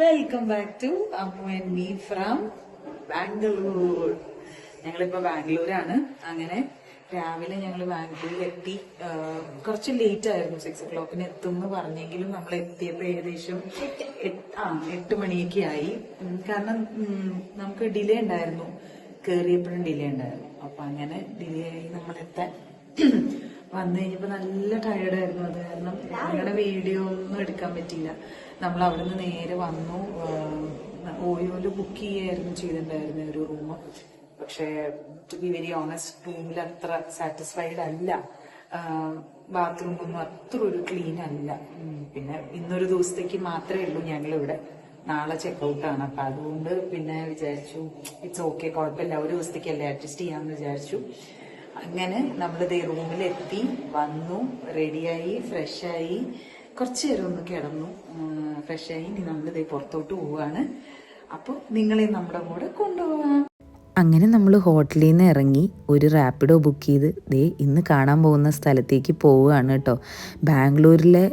Welcome back to Ammu and me from Bangalore ഞങ്ങളിപ്പോ ബാംഗ്ലൂരാണ്. അങ്ങനെ രാവിലെ ഞങ്ങൾ ബാംഗ്ലൂരിൽ എത്തി. കുറച്ച് ലേറ്റ് ആയിരുന്നു. സിക്സ് ഒ ക്ലോക്കിന് എത്തും എന്ന് പറഞ്ഞെങ്കിലും നമ്മൾ എത്തിയപ്പോ ഏകദേശം ആ എട്ട് മണിയൊക്കെ ആയി. കാരണം നമുക്ക് ഡിലേ ഉണ്ടായിരുന്നു. കേറിയപ്പോഴും ഡിലേ ഉണ്ടായിരുന്നു. അപ്പൊ അങ്ങനെ ഡിലേ ആയി നമ്മൾ എത്താൻ വന്നു കഴിഞ്ഞപ്പോ നല്ല ടയർഡായിരുന്നു അത്. കാരണം ഞങ്ങളുടെ വീഡിയോ ഒന്നും എടുക്കാൻ പറ്റിയില്ല. നമ്മൾ അവിടെ നിന്ന് നേരെ വന്നു. ഓയോൽ ബുക്ക് ചെയ്യായിരുന്നു ചെയ്തിട്ടുണ്ടായിരുന്ന ഒരു റൂം പക്ഷേ ടു ബി വെരി ഓണസ്റ്റ് റൂമിൽ അത്ര സാറ്റിസ്ഫൈഡ് അല്ല. ബാത്റൂം ഒന്നും അത്ര ഒരു ക്ലീൻ അല്ല. പിന്നെ ഇന്നൊരു ദിവസത്തേക്ക് മാത്രമേ ഉള്ളൂ ഞങ്ങൾ ഇവിടെ നാളെ ചെക്കൗട്ട് ആണ്. അപ്പൊ അതുകൊണ്ട് പിന്നെ വിചാരിച്ചു ഇറ്റ്സ് ഓക്കെ കുഴപ്പമില്ല. ഒരു ദിവസത്തേക്കല്ലേ അഡ്ജസ്റ്റ് ചെയ്യാമെന്ന് വിചാരിച്ചു. അങ്ങനെ നമ്മൾ ദേ റൂമിലെത്തി വന്നു റെഡിയായി ഫ്രഷായി കുറച്ച് നേരം ഒന്ന് കിടന്നു. ഫ്രഷായി ഇനി ദേ പുറത്തോട്ട് പോവുകയാണ് അപ്പോൾ നിങ്ങളെ നമ്മുടെ കൂടെ കൊണ്ടുപോവാം. അങ്ങനെ നമ്മൾ ഹോട്ടലിൽ നിന്ന് ഇറങ്ങി ഒരു റാപ്പിഡോ ബുക്ക് ചെയ്ത് ദേ ഇന്ന് കാണാൻ പോകുന്ന സ്ഥലത്തേക്ക് പോവുകയാണ് കേട്ടോ. ബാംഗ്ലൂരിലെ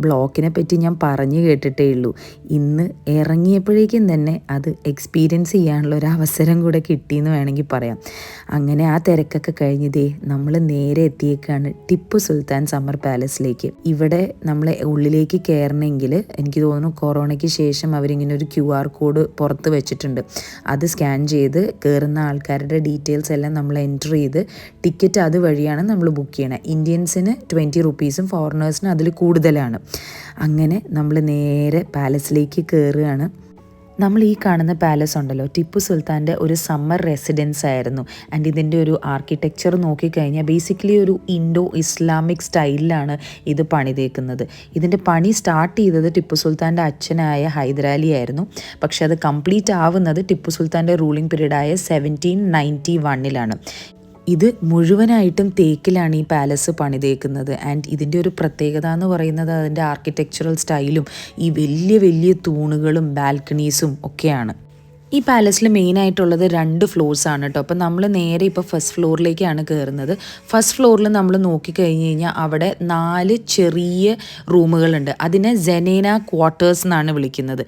ബ്ലോക്കിനെ പറ്റി ഞാൻ പറഞ്ഞു കേട്ടിട്ടേ ഉള്ളൂ ഇന്ന് ഇറങ്ങിയപ്പോഴേക്കും തന്നെ അത് എക്സ്പീരിയൻസ് ചെയ്യാനുള്ള ഒരു അവസരം കൂടെ കിട്ടിയെന്ന് വേണമെങ്കിൽ പറയാം. അങ്ങനെ ആ തിരക്കൊക്കെ കഴിഞ്ഞതേ നമ്മൾ നേരെ എത്തിയേക്കാണ് ടിപ്പു സുൽത്താൻ സമ്മർ പാലസിലേക്ക്. ഇവിടെ നമ്മൾ ഉള്ളിലേക്ക് കയറണമെങ്കിൽ എനിക്ക് തോന്നുന്നു കൊറോണയ്ക്ക് ശേഷം അവരിങ്ങനെ ഒരു ക്യു ആർ കോഡ് പുറത്ത് വെച്ചിട്ടുണ്ട്. അത് സ്കാൻ ചെയ്ത് കയറുന്ന ആൾക്കാരുടെ ഡീറ്റെയിൽസ് എല്ലാം നമ്മൾ എന്റർ ചെയ്ത് ടിക്കറ്റ് അതുവഴിയാണ് നമ്മൾ ബുക്ക് ചെയ്യണത് ഇന്ത്യൻസിന് ട്വന്റി റുപ്പീസും ഫോറിനേഴ്സിന് അതിൽ കൂടുതലാണ്. അങ്ങനെ നമ്മൾ നേരെ പാലസിലേക്ക് കയറുകയാണ് നമ്മൾ ഈ കാണുന്ന പാലസ് ഉണ്ടല്ലോ ടിപ്പു സുൽത്താന്റെ ഒരു സമ്മർ റെസിഡൻസ് ആയിരുന്നു. ആൻഡ് ഇതിന്റെ ഒരു ആർക്കിടെക്ചർ നോക്കിക്കഴിഞ്ഞാൽ ബേസിക്കലി ഒരു ഇൻഡോ ഇസ്ലാമിക് സ്റ്റൈലിലാണ് ഇത് പണിതേക്കുന്നത്. ഇതിന്റെ പണി സ്റ്റാർട്ട് ചെയ്തത് ടിപ്പു സുൽത്താന്റെ അച്ഛനായ ഹൈദരാലി ആയിരുന്നു. പക്ഷെ അത് കംപ്ലീറ്റ് ആവുന്നത് ടിപ്പു സുൽത്താന്റെ റൂളിംഗ് പീരീഡായ സെവന്റീൻ നയന്റി വണ്ണിലാണ് ഇത് മുഴുവനായിട്ടും തേക്കിലാണ് ഈ പാലസ് പണിതേക്കുന്നത്. ആൻഡ് ഇതിന്റെ ഒരു പ്രത്യേകത എന്ന് പറയുന്നത് അതിന്റെ ആർക്കിടെക്ചറൽ സ്റ്റൈലും ഈ വലിയ വലിയ തൂണുകളും ബാൽക്കണീസും ഒക്കെയാണ്. ഈ പാലസിൽ മെയിൻ ആയിട്ടുള്ളത് രണ്ട് ഫ്ലോർസ് ആണ് കേട്ടോ അപ്പോൾ നമ്മൾ നേരെ ഇപ്പോൾ ഫസ്റ്റ് ഫ്ലോറിലേക്കാണ് കയറുന്നത് ഫസ്റ്റ് ഫ്ലോറിൽ നമ്മൾ നോക്കിക്കഴിഞ്ഞ് കഴിഞ്ഞാൽ അവിടെ നാല് ചെറിയ റൂമുകളുണ്ട്. അതിനെ ജനേന ക്വാർട്ടേഴ്സ് എന്നാണ് വിളിക്കുന്നത്.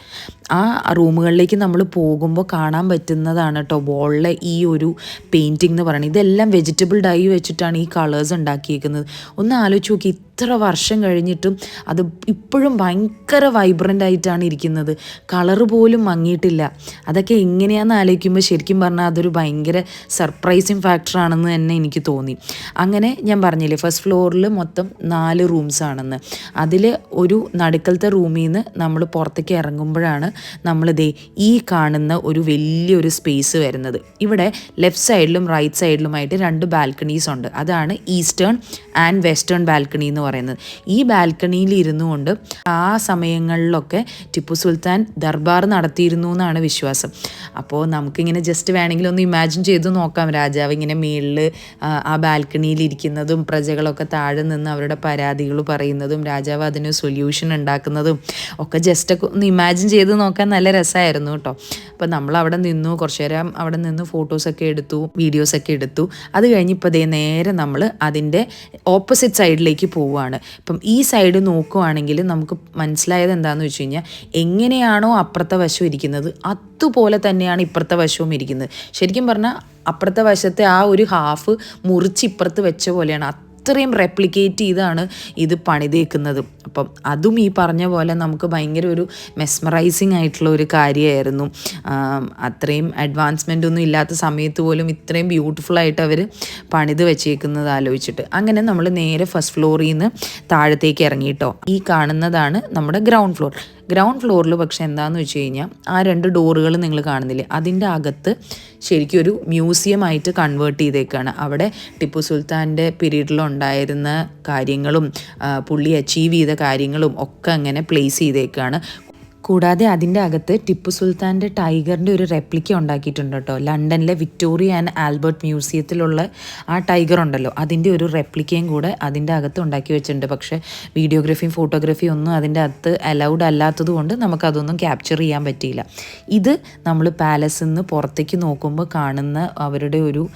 ആ റൂമുകളിലേക്ക് നമ്മൾ പോകുമ്പോൾ കാണാൻ പറ്റുന്നതാണ് കേട്ടോ വോളിലെ ഈ ഒരു പെയിന്റിംഗ് എന്ന് പറയുന്നത് ഇതെല്ലാം വെജിറ്റബിൾ ഡൈ വെച്ചിട്ടാണ് ഈ കളേഴ്സ് ഉണ്ടാക്കിയേക്കുന്നത്. ഒന്ന് ആലോചിച്ച് നോക്കി ഇത്ര വർഷം കഴിഞ്ഞിട്ടും അത് ഇപ്പോഴും ഭയങ്കര വൈബ്രന്റ് ആയിട്ടാണ് ഇരിക്കുന്നത്. കളറ് പോലും മങ്ങിയിട്ടില്ല. അതൊക്കെ എങ്ങനെയാണെന്ന് ആലോചിക്കുമ്പോൾ ശരിക്കും പറഞ്ഞാൽ അതൊരു ഭയങ്കര സർപ്രൈസിങ് ഫാക്ടറാണെന്ന് തന്നെ എനിക്ക് തോന്നി. അങ്ങനെ ഞാൻ പറഞ്ഞില്ലേ ഫസ്റ്റ് ഫ്ലോറിൽ മൊത്തം നാല് റൂംസ് ആണെന്ന്. അതിൽ ഒരു നടുക്കലത്തെ റൂമിൽ നിന്ന് നമ്മൾ പുറത്തേക്ക് ഇറങ്ങുമ്പോഴാണ് നമ്മളിതേ ഈ കാണുന്ന ഒരു വലിയൊരു സ്പേസ് വരുന്നത്. ഇവിടെ ലെഫ്റ്റ് സൈഡിലും റൈറ്റ് സൈഡിലുമായിട്ട് രണ്ട് ബാൽക്കണീസ് ഉണ്ട്. അതാണ് ഈസ്റ്റേൺ ആൻഡ് വെസ്റ്റേൺ ബാൽക്കണി എന്ന് പറയുന്നത്. ഈ ബാൽക്കണിയിൽ ഇരുന്നു കൊണ്ട് ആ സമയങ്ങളിലൊക്കെ ടിപ്പു സുൽത്താൻ ദർബാർ നടത്തിയിരുന്നു എന്നാണ് വിശ്വാസം. അപ്പോൾ നമുക്കിങ്ങനെ ജസ്റ്റ് വേണമെങ്കിൽ ഒന്ന് ഇമാജിൻ ചെയ്ത് നോക്കാം. രാജാവ് ഇങ്ങനെ മേളിൽ ആ ബാൽക്കണിയിൽ ഇരിക്കുന്നതും പ്രജകളൊക്കെ താഴെ നിന്ന് അവരുടെ പരാതികൾ പറയുന്നതും രാജാവ് അതിന് സൊല്യൂഷൻ ഉണ്ടാക്കുന്നതും ഒക്കെ ജസ്റ്റ് ഒന്ന് ഇമാജിൻ ചെയ്ത് നോക്കാൻ നല്ല രസമായിരുന്നു കേട്ടോ. അപ്പോൾ നമ്മൾ അവിടെ നിന്നു കുറച്ചു നേരം അവിടെ നിന്ന് ഫോട്ടോസൊക്കെ എടുത്തു വീഡിയോസൊക്കെ എടുത്തു. അത് കഴിഞ്ഞ് ഇപ്പോൾ ദേ നേരെ നമ്മൾ അതിന്റെ ഓപ്പോസിറ്റ് സൈഡിലേക്ക് പോവുകയാണ് ഇപ്പം ഈ സൈഡ് നോക്കുവാണെങ്കിൽ നമുക്ക് മനസ്സിലായത് എന്താണെന്ന് വെച്ച് കഴിഞ്ഞാൽ എങ്ങനെയാണോ അപ്പുറത്തെ വശം ഇരിക്കുന്നത് അതുപോലെ തന്നെയാണ് ഇപ്പുറത്തെ വശവും ഇരിക്കുന്നത്. ശരിക്കും പറഞ്ഞാൽ അപ്പുറത്തെ വശത്തെ ആ ഒരു ഹാഫ് മുറിച്ച് ഇപ്പുറത്ത് വെച്ച പോലെയാണ്. അത്രയും റെപ്ലിക്കേറ്റ് ചെയ്താണ് ഇത് പണിതേക്കുന്നത്. അപ്പം അതും ഈ പറഞ്ഞ പോലെ നമുക്ക് ഭയങ്കര ഒരു മെസ്മറൈസിങ് ആയിട്ടുള്ള ഒരു കാര്യമായിരുന്നു. അത്രയും അഡ്വാൻസ്മെന്റ് ഒന്നും ഇല്ലാത്ത സമയത്ത് പോലും ഇത്രയും ബ്യൂട്ടിഫുൾ ആയിട്ട് അവർ പണിത് വെച്ചേക്കുന്നത് ആലോചിച്ചിട്ട്. അങ്ങനെ നമ്മൾ നേരെ ഫസ്റ്റ് ഫ്ലോറിൽ നിന്ന് താഴത്തേക്ക് ഇറങ്ങിയിട്ടോ ഈ കാണുന്നതാണ് നമ്മുടെ ഗ്രൗണ്ട് ഫ്ലോർ ഗ്രൗണ്ട് ഫ്ലോറിൽ പക്ഷെ എന്താണെന്ന് വെച്ച് കഴിഞ്ഞാൽ ആ രണ്ട് ഡോറുകൾ നിങ്ങൾ കാണുന്നില്ലേ അതിന്റെ അകത്ത് ശരിക്കും ഒരു മ്യൂസിയമായിട്ട് കൺവേർട്ട് ചെയ്തേക്കാണ്. അവിടെ ടിപ്പു സുൽത്താന്റെ പീരീഡിലുണ്ടായിരുന്ന കാര്യങ്ങളും പുള്ളി അച്ചീവ് ചെയ്ത കാര്യങ്ങളും ഒക്കെ അങ്ങനെ പ്ലേസ് ചെയ്തേക്കാണ്. കൂടാതെ അതിന്റെ അകത്ത് ടിപ്പു സുൽത്താന്റെ ടൈഗറിന്റെ ഒരു റെപ്ലിക്ക ഉണ്ടാക്കിയിട്ടുണ്ട് കേട്ടോ. ലണ്ടനിലെ വിക്ടോറിയ ആൻഡ് ആൽബർട്ട് മ്യൂസിയത്തിലുള്ള ആ ടൈഗർ ഉണ്ടല്ലോ. അതിന്റെ ഒരു റെപ്ലിക്കയും കൂടെ അതിന്റെ അകത്ത് ഉണ്ടാക്കി വെച്ചിട്ടുണ്ട്. പക്ഷേ വീഡിയോഗ്രഫിയും ഫോട്ടോഗ്രാഫിയും ഒന്നും അതിന്റെ അകത്ത് അലൗഡ് അല്ലാത്തത് കൊണ്ട് നമുക്കതൊന്നും ക്യാപ്ചർ ചെയ്യാൻ പറ്റിയില്ല. ഇത് നമ്മൾ പാലസിൽ നിന്ന് പുറത്തേക്ക് നോക്കുമ്പോൾ കാണുന്ന അവരുടെ ഒരു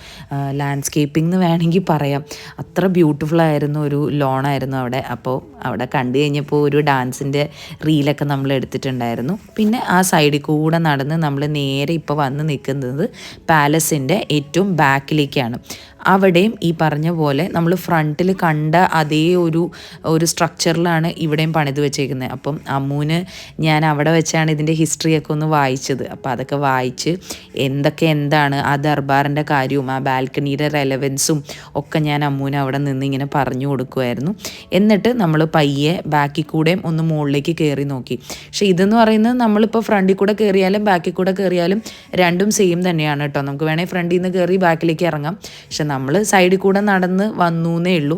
ലാൻഡ്സ്കേപ്പിംഗ് എന്ന് വേണമെങ്കിൽ പറയാം. അത്ര ബ്യൂട്ടിഫുൾ ആയിരുന്നു ഒരു ലോണായിരുന്നു അവിടെ. അപ്പോൾ അവിടെ കണ്ടു കഴിഞ്ഞപ്പോൾ ഒരു ഡാൻസിന്റെ റീലൊക്കെ നമ്മൾ എടുത്തിട്ടുണ്ട്. വെച്ചിട്ടുണ്ടായിരുന്നു പിന്നെ ആ സൈഡിൽ കൂടെ നടന്ന് നമ്മൾ നേരെ ഇപ്പോൾ വന്ന് നിൽക്കുന്നത് പാലസിന്റെ ഏറ്റവും ബാക്കിലേക്കാണ് അവിടെയും ഈ പറഞ്ഞ പോലെ നമ്മൾ ഫ്രണ്ടിൽ കണ്ട അതേ ഒരു ഒരു സ്ട്രക്ചറിലാണ് ഇവിടെയും പണിത് വെച്ചേക്കുന്നത് അപ്പം അമ്മൂന് ഞാൻ അവിടെ വെച്ചാണ് ഇതിന്റെ ഹിസ്റ്ററിയൊക്കെ ഒന്ന് വായിച്ചത്. അപ്പോൾ അതൊക്കെ വായിച്ച് എന്തൊക്കെ എന്താണ് ആ ദർബാറിന്റെ കാര്യവും ആ ബാൽക്കണിയുടെ റെലവൻസും ഒക്കെ ഞാൻ അമ്മൂന് അവിടെ നിന്ന് ഇങ്ങനെ പറഞ്ഞു കൊടുക്കുമായിരുന്നു എന്നിട്ട് നമ്മൾ പയ്യെ ബാക്കിൽ കൂടെയും ഒന്ന് മുകളിലേക്ക് കയറി നോക്കി. പക്ഷേ ഇതെന്ന് പറയുന്നത് നമ്മളിപ്പോൾ ഫ്രണ്ടിൽ കൂടെ കയറിയാലും ബാക്കിൽ കൂടെ കയറിയാലും രണ്ടും സെയിം തന്നെയാണ് കേട്ടോ നമുക്ക് വേണമെങ്കിൽ ഫ്രണ്ടിൽ നിന്ന് കയറി ബാക്കിലേക്ക് ഇറങ്ങാം. പക്ഷെ നമ്മൾ സൈഡിൽ കൂടെ നടന്ന് വന്നു എന്നേ ഉള്ളൂ.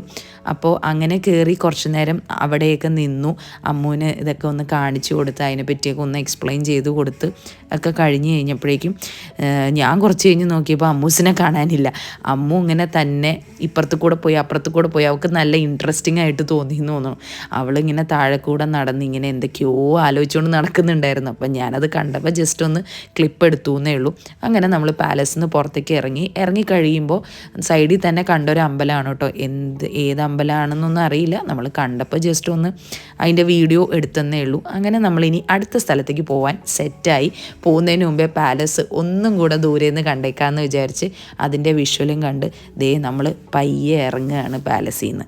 അപ്പോൾ അങ്ങനെ കയറി കുറച്ച് നേരം അവിടെയൊക്കെ നിന്നു. അമ്മൂന് ഇതൊക്കെ ഒന്ന് കാണിച്ചു കൊടുത്ത് അതിനെ പറ്റിയൊക്കെ ഒന്ന് എക്സ്പ്ലെയിൻ ചെയ്ത് കൊടുത്ത് ഒക്കെ കഴിഞ്ഞ് കഴിഞ്ഞപ്പോഴേക്കും ഞാൻ കുറച്ച് കഴിഞ്ഞ് നോക്കിയപ്പോൾ അമ്മൂസിനെ കാണാനില്ല. അമ്മു ഇങ്ങനെ തന്നെ ഇപ്പുറത്ത് കൂടെ പോയി അപ്പുറത്ത് കൂടെ പോയി. അവൾക്ക് നല്ല ഇൻട്രസ്റ്റിംഗ് ആയിട്ട് തോന്നി എന്ന് തോന്നുന്നു അവളിങ്ങനെ താഴെ കൂടെ നടന്ന് ഇങ്ങനെ എന്തൊക്കെയോ ആലോചിച്ചുകൊണ്ട് നടക്കുന്നുണ്ടായിരുന്നു. അപ്പം ഞാനത് കണ്ടപ്പോൾ ജസ്റ്റ് ഒന്ന് ക്ലിപ്പ് എടുത്തു എന്നേ ഉള്ളൂ. അങ്ങനെ നമ്മൾ പാലസിൽ നിന്ന് പുറത്തേക്ക് ഇറങ്ങി ഇറങ്ങി കഴിയുമ്പോൾ സൈഡിൽ തന്നെ കണ്ടൊരു അമ്പലമാണ് കേട്ടോ. എന്ത് ഏത് അമ്പലമാണെന്നൊന്നും അറിയില്ല. നമ്മൾ കണ്ടപ്പോൾ ജസ്റ്റ് ഒന്ന് അതിന്റെ വീഡിയോ എടുത്തന്നേ ഉള്ളൂ. അങ്ങനെ നമ്മളിനി അടുത്ത സ്ഥലത്തേക്ക് പോകാൻ സെറ്റായി പോകുന്നതിന് മുമ്പേ പാലസ് ഒന്നും കൂടെ ദൂരെ നിന്ന് കണ്ടേക്കാമെന്ന് വിചാരിച്ച് അതിന്റെ വിഷ്വലും കണ്ട് ദേ നമ്മൾ പയ്യെ ഇറങ്ങുകയാണ് പാലസിൽ നിന്ന്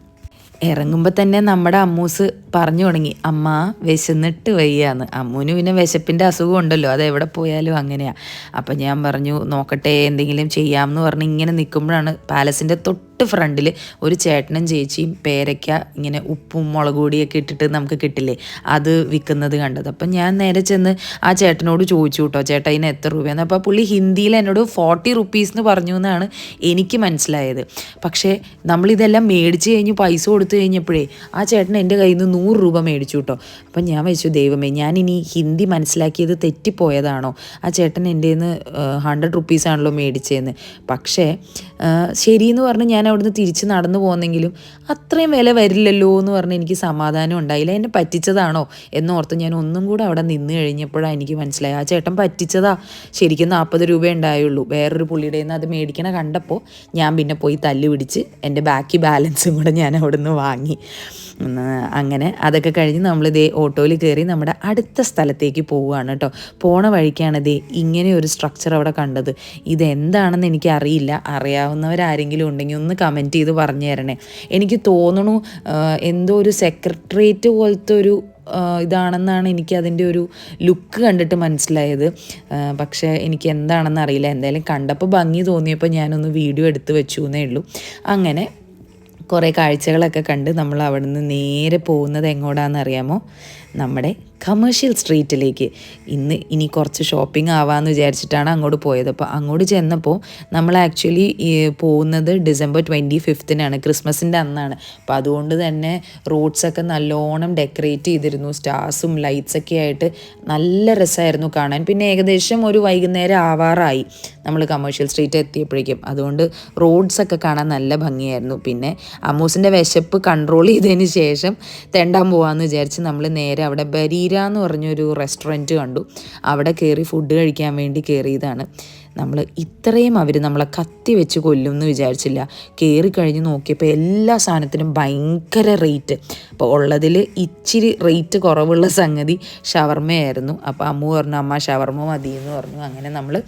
ഇറങ്ങുമ്പോൾ തന്നെ നമ്മുടെ അമ്മൂസ് പറഞ്ഞു തുടങ്ങി. അമ്മ വിശന്നിട്ട് വയ്യാന്ന്. അമ്മുവിന് പിന്നെ വിശപ്പിന്റെ അസുഖം ഉണ്ടല്ലോ. അത് എവിടെ പോയാലും അങ്ങനെയാണ് അപ്പം ഞാൻ പറഞ്ഞു നോക്കട്ടെ എന്തെങ്കിലും ചെയ്യാമെന്ന് പറഞ്ഞ് ഇങ്ങനെ നിൽക്കുമ്പോഴാണ് പാലസിന്റെ തൊട്ട് ഫ്രണ്ടിൽ ഒരു ചേട്ടനും ചേച്ചിയും പേരയ്ക്ക ഇങ്ങനെ ഉപ്പും മുളക് പൊടിയൊക്കെ ഇട്ടിട്ട് നമുക്ക് കിട്ടില്ലേ? അത് വിൽക്കുന്നത് കണ്ടത്. അപ്പം ഞാൻ നേരെ ചെന്ന് ആ ചേട്ടനോട് ചോദിച്ചു കേട്ടോ ചേട്ടാ ഇതിന് എത്ര രൂപയാണ് അപ്പോൾ പുള്ളി ഹിന്ദിയിൽ എന്നോട് ഫോർട്ടി റുപ്പീസ് എന്ന് പറഞ്ഞു എന്നാണ് എനിക്ക് മനസ്സിലായത്. പക്ഷേ നമ്മളിതെല്ലാം മേടിച്ച് കഴിഞ്ഞ് പൈസ കൊടുത്തു കഴിഞ്ഞപ്പോഴേ ആ ചേട്ടൻ എന്റെ കയ്യിൽ നിന്ന് നൂറ് രൂപ മേടിച്ചു കേട്ടോ അപ്പം ഞാൻ വെച്ചു ദൈവമേ ഞാനിനി ഹിന്ദി മനസ്സിലാക്കിയത് തെറ്റിപ്പോയതാണോ? ആ ചേട്ടൻ എന്റെ നിന്ന് ഹൺഡ്രഡ് റുപ്പീസാണല്ലോ മേടിച്ചതെന്ന് പക്ഷേ ശരിയെന്ന് പറഞ്ഞ് ഞാൻ അവിടുന്ന് തിരിച്ച് നടന്നു പോകുന്നെങ്കിലും അത്രയും വില വരില്ലല്ലോ എന്ന് പറഞ്ഞ് എനിക്ക് സമാധാനം ഉണ്ടായില്ല. എന്നെ പറ്റിച്ചതാണോ എന്നോർത്ത് ഞാൻ ഒന്നും കൂടെ അവിടെ നിന്ന് കഴിഞ്ഞപ്പോഴാണ് എനിക്ക് മനസ്സിലായി ആ ചേട്ടൻ പറ്റിച്ചതാ. ശരിക്കും നാൽപ്പത് രൂപ ഉണ്ടായുള്ളൂ. വേറൊരു പുള്ളിയുടെ നിന്ന് അത് മേടിക്കണ കണ്ടപ്പോൾ ഞാൻ പിന്നെ പോയി തല്ല് പിടിച്ച് എന്റെ ബാക്കി ബാലൻസും കൂടെ ഞാൻ അവിടുന്ന് വാങ്ങി. അങ്ങനെ അതൊക്കെ കഴിഞ്ഞ് നമ്മൾ ഇതേ ഓട്ടോയിൽ കയറി നമ്മുടെ അടുത്ത സ്ഥലത്തേക്ക് പോവുകയാണ് കേട്ടോ. പോണ വഴിക്കാണ് ഇതേ ഇങ്ങനെ ഒരു സ്ട്രക്ചർ അവിടെ കണ്ടത്. ഇതെന്താണെന്ന് എനിക്ക് അറിയില്ല അറിയാവുന്നവരാരെങ്കിലും ഉണ്ടെങ്കിൽ ഒന്ന് കമന്റ് ചെയ്ത് പറഞ്ഞു തരണേ. എനിക്ക് തോന്നണു എന്തോ ഒരു സെക്രട്ടേറിയറ്റ് പോലത്തെ ഒരു ഇതാണെന്നാണ് എനിക്ക് അതിന്റെ ഒരു ലുക്ക് കണ്ടിട്ട് മനസ്സിലായത്. പക്ഷേ എനിക്ക് എന്താണെന്ന് അറിയില്ല. എന്തായാലും കണ്ടപ്പോൾ ഭംഗി തോന്നിയപ്പോൾ ഞാനൊന്ന് വീഡിയോ എടുത്ത് വെച്ചു എന്നേ ഉള്ളൂ. അങ്ങനെ കുറേ കാഴ്ചകളൊക്കെ കണ്ട് നമ്മൾ അവിടെ നിന്ന് നേരെ പോകുന്നത് എങ്ങോട്ടാണെന്ന് അറിയാമോ നമ്മുടെ കമേഴ്ഷ്യൽ സ്ട്രീറ്റിലേക്ക് ഇന്ന് ഇനി കുറച്ച് ഷോപ്പിംഗ് ആവാമെന്ന് വിചാരിച്ചിട്ടാണ് അങ്ങോട്ട് പോയത്. അപ്പോൾ അങ്ങോട്ട് ചെന്നപ്പോൾ നമ്മൾ ആക്ച്വലി പോകുന്നത് ഡിസംബർ ട്വന്റി ഫിഫ്തിനാണ് ക്രിസ്മസിന്റെ അന്നാണ്. അപ്പോൾ അതുകൊണ്ട് തന്നെ റോഡ്സൊക്കെ നല്ലോണം ഡെക്കറേറ്റ് ചെയ്തിരുന്നു. സ്റ്റാർസും ലൈറ്റ്സൊക്കെ ആയിട്ട് നല്ല രസമായിരുന്നു കാണാൻ. പിന്നെ ഏകദേശം ഒരു വൈകുന്നേരം ആവാറായി നമ്മൾ കമേഴ്ഷ്യൽ സ്ട്രീറ്റ് എത്തിയപ്പോഴേക്കും. അതുകൊണ്ട് റോഡ്സൊക്കെ കാണാൻ നല്ല ഭംഗിയായിരുന്നു. പിന്നെ അമ്മൂസിന്റെ വിശപ്പ് കൺട്രോൾ ചെയ്തതിന് ശേഷം തെണ്ടാൻ പോകാമെന്ന് വിചാരിച്ച് നമ്മൾ നേരെ അവിടെ ബരീര എന്ന് പറഞ്ഞൊരു റെസ്റ്റോറന്റ് കണ്ടു. അവിടെ കയറി ഫുഡ് കഴിക്കാൻ വേണ്ടി കയറിയതാണ് നമ്മൾ ഇത്രയും അവർ നമ്മളെ കത്തി വെച്ച് കൊല്ലും എന്ന് വിചാരിച്ചില്ല. കയറി കഴിഞ്ഞ് നോക്കിയപ്പോൾ എല്ലാ സാധനത്തിനും ഭയങ്കര റേറ്റ് അപ്പോൾ ഉള്ളതിൽ ഇച്ചിരി റേറ്റ് കുറവുള്ള സംഗതി ഷവർമ്മയായിരുന്നു അപ്പോൾ അമ്മു പറഞ്ഞു അമ്മ ഷവർമ്മ മതി എന്ന് പറഞ്ഞു. അങ്ങനെ നമ്മൾ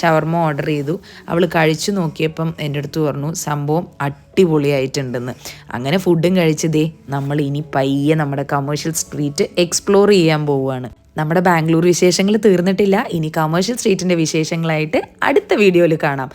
ഷവർമ്മ ഓർഡർ ചെയ്തു. അവൾ കഴിച്ചു നോക്കിയപ്പം എന്റെ അടുത്ത് പറഞ്ഞു സംഭവം അടിപൊളിയായിട്ടുണ്ടെന്ന്. അങ്ങനെ ഫുഡും കഴിച്ചതേ നമ്മൾ ഇനി പയ്യെ നമ്മുടെ കമേഴ്ഷ്യൽ സ്ട്രീറ്റ് എക്സ്പ്ലോർ ചെയ്യാൻ പോവുകയാണ്. നമ്മുടെ ബാംഗ്ലൂർ വിശേഷങ്ങൾ തീർന്നിട്ടില്ല. ഇനി കമേഴ്ഷ്യൽ സ്ട്രീറ്റിന്റെ വിശേഷങ്ങളായിട്ട് അടുത്ത വീഡിയോയിൽ കാണാം.